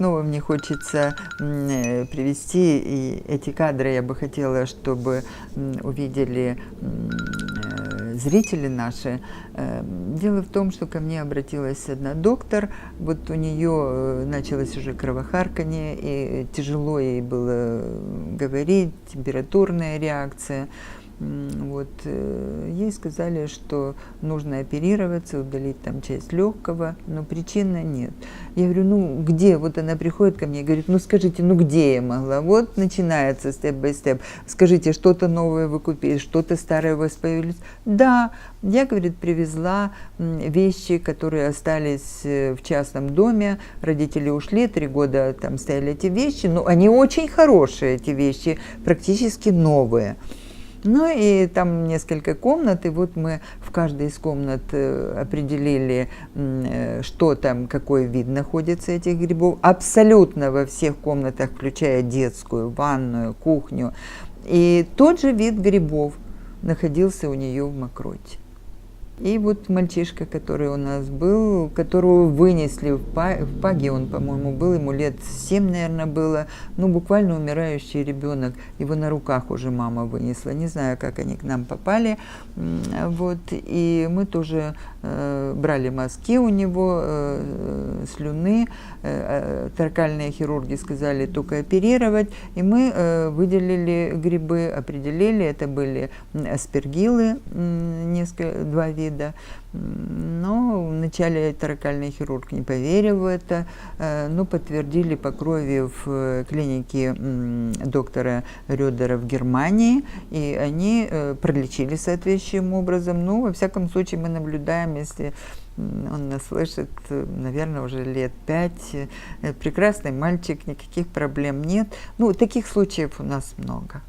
мне хочется э, привести и эти кадры. Я бы хотела, чтобы увидели э, зрители наши. Э, Дело в том, что ко мне обратилась одна доктор. Вот у нее началось уже кровохарканье, и тяжело ей было говорить, температурная реакция. Вот, э, ей сказали, что нужно оперироваться, удалить там часть легкого, но причины нет. Я говорю, ну где? Вот она приходит ко мне и говорит, ну скажите, ну где я могла? Вот начинается степ-бай-степ. Скажите, что-то новое вы купили, что-то старое у вас появилось? Да, я, говорит, привезла вещи, которые остались э, в частном доме. Родители ушли, три года там стояли эти вещи, но они очень хорошие, эти вещи, практически новые. Ну и там несколько комнат, и вот мы в каждой из комнат э, определили, э, что там, какой вид находится этих грибов. Абсолютно во всех комнатах, включая детскую, ванную, кухню. И тот же вид грибов находился у нее в мокроте. И вот мальчишка, который у нас был, которого вынесли в, в Паге, он, по-моему, был, ему лет 7, наверное, было, ну, буквально умирающий ребенок, его на руках уже мама вынесла, не знаю, как они к нам попали, вот, и мы тоже э, брали мазки у него, э, слюны, э, э, торкальные хирурги сказали только оперировать, и мы э, выделили грибы, определили, это были аспергилы, несколько, два вида, но вначале торакальный хирург не поверил в это, э, но подтвердили по крови в э, клинике доктора Рёдера в Германии, и они э, пролечили соответствующим образом. Ну, во всяком случае, мы наблюдаем, если он нас слышит, наверное, уже лет пять. Прекрасный мальчик, никаких проблем нет. Ну, таких случаев у нас много.